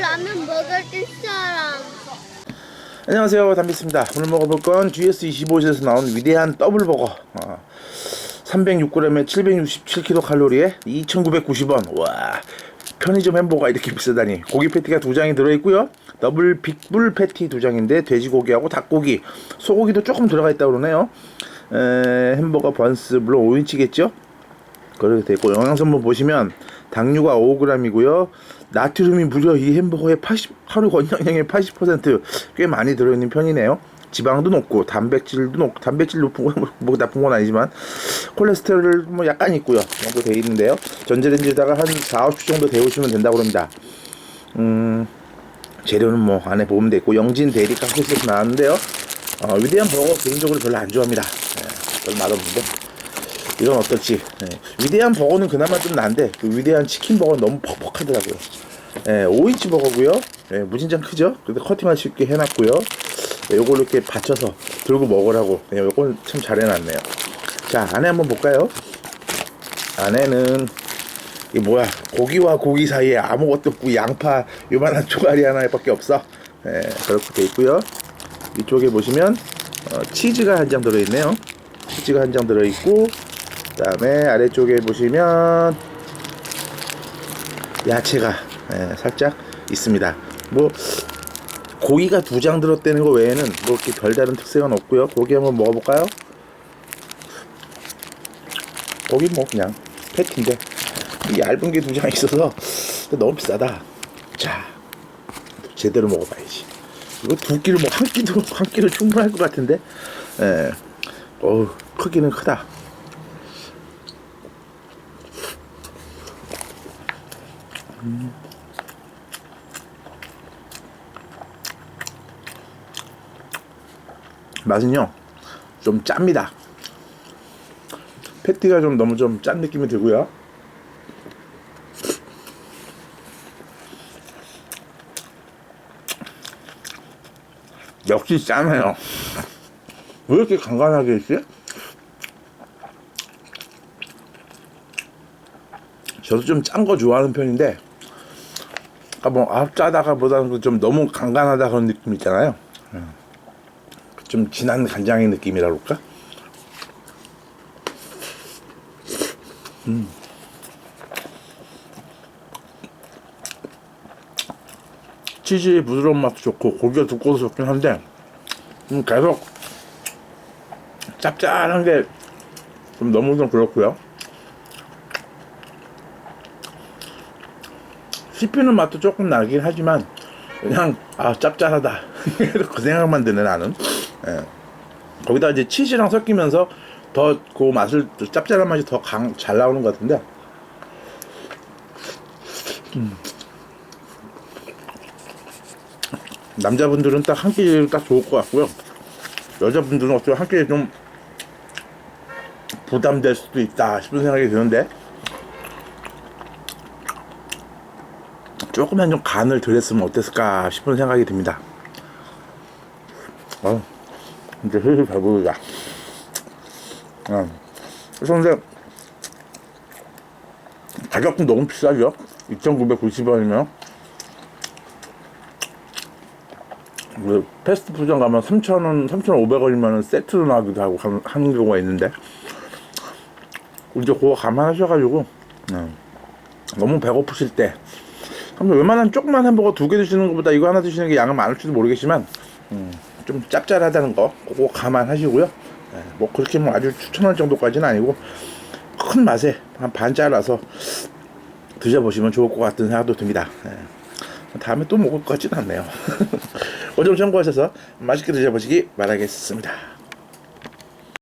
라면 먹을 사람. 안녕하세요. 담비스입니다. 오늘 먹어볼 건 GS25에서 나온 위대한 더블버거. 어, 306g에 767kcal에 2990원. 와 편의점 햄버거가 이렇게 비싸다니. 고기 패티가 두 장이 들어있고요. 더블 빅불 패티 두 장인데 돼지고기하고 닭고기. 소고기도 조금 들어가 있다고 그러네요. 에, 햄버거 번스 물론 5인치겠죠 그렇게 되고 영양성분 보시면 당류가 5g이고요. 나트륨이 무려 이 햄버거의 80 하루 권장량의 80%꽤 많이 들어있는 편이네요. 지방도 높고 단백질도 높고 단백질 높은 건뭐 나쁜 건 아니지만 콜레스테롤 뭐 약간 있고요. 정도 돼 있는데요. 전자레인지에다가 한 4, 5초 정도 데우시면 된다고 합니다. 음 재료는 뭐 안에 보면 되고 영진 대리 카페에서 나왔는데요. 어, 위대한 버거 개인적으로 별로 안 좋아합니다. 예, 별로 맛없는데 이건 어떨지. 예. 위대한 버거는 그나마 좀 난데 그 위대한 치킨 버거는 너무 퍽퍽하더라고요. 예, 5인치 버거고요. 예, 무진장 크죠? 근데 커팅할 수 있게 해놨고요. 예, 요걸 이렇게 받쳐서 들고 먹으라고. 예, 요건 참 잘 해놨네요. 자, 안에 한번 볼까요? 안에는 이 뭐야 고기와 고기 사이에 아무것도 없고 양파 요만한 쪼가리 하나밖에 없어. 예, 그렇게 돼 있고요. 이쪽에 보시면 어, 치즈가 한 장 들어있네요. 치즈가 한 장 들어있고 그 다음에 아래쪽에 보시면 야채가 예, 살짝 있습니다. 뭐 고기가 두 장 들었다는 거 외에는 뭐 이렇게 별다른 특색은 없고요. 고기 한번 먹어볼까요? 고기 뭐 그냥 패티인데 이 얇은 게 두 장 있어서 너무 비싸다. 자 제대로 먹어봐야지. 이거 두 끼를 뭐 한 끼도 한 끼로 충분할 것 같은데. 예. 어우 크기는 크다. 맛은요 좀 짭니다. 패티가 좀 너무 좀 짠 느낌이 들고요. 역시 짜네요. 왜 이렇게 간간하게 있지? 저도 좀 짠 거 좋아하는 편인데 아까 뭐 아, 짜다가 보다는 좀 너무 간간하다 그런 느낌 있잖아요 좀 진한 간장의 느낌이라 그럴까? 음. 치즈의 부드러운 맛도 좋고 고기가 두꺼워서 좋긴 한데 음, 계속 짭짤한 게 좀 너무 좀 그렇고요. 씹히는 맛도 조금 나긴 하지만 그냥 아 짭짤하다 그 생각만 드네 나는. 예. 거기다 이제 치즈랑 섞이면서 더 그 맛을 짭짤한 맛이 더 강 잘 나오는 것 같은데. 음. 남자분들은 딱 한 끼 딱 좋을 것 같고요. 여자분들은 어떻게 한 끼에 좀 부담될 수도 있다 싶은 생각이 드는데 조금만 좀 간을 덜 했으면 어땠을까 싶은 생각이 듭니다. 어, 이제 슬슬 배부르다. 어. 그래서 가격도 너무 비싸죠? 2,990원이면 그 패스트푸드점 가면 3,000원, 3,500원이면 세트로 나기도 하고 하는 경우가 있는데 이제 그거 감안하셔가지고 어, 너무 배고프실 때 한번 웬만한 조그만 햄버거 두 개 드시는 것보다 이거 하나 드시는 게 양은 많을지도 모르겠지만 음, 좀 짭짤하다는 거 그거 감안하시고요. 예, 뭐 그렇게 뭐 아주 추천할 정도까지는 아니고 큰 맛에 한 반 잘라서 드셔보시면 좋을 것 같은 생각도 듭니다. 예. 다음에 또 먹을 것 같지는 않네요. 오늘 참고하셔서 맛있게 드셔보시기 바라겠습니다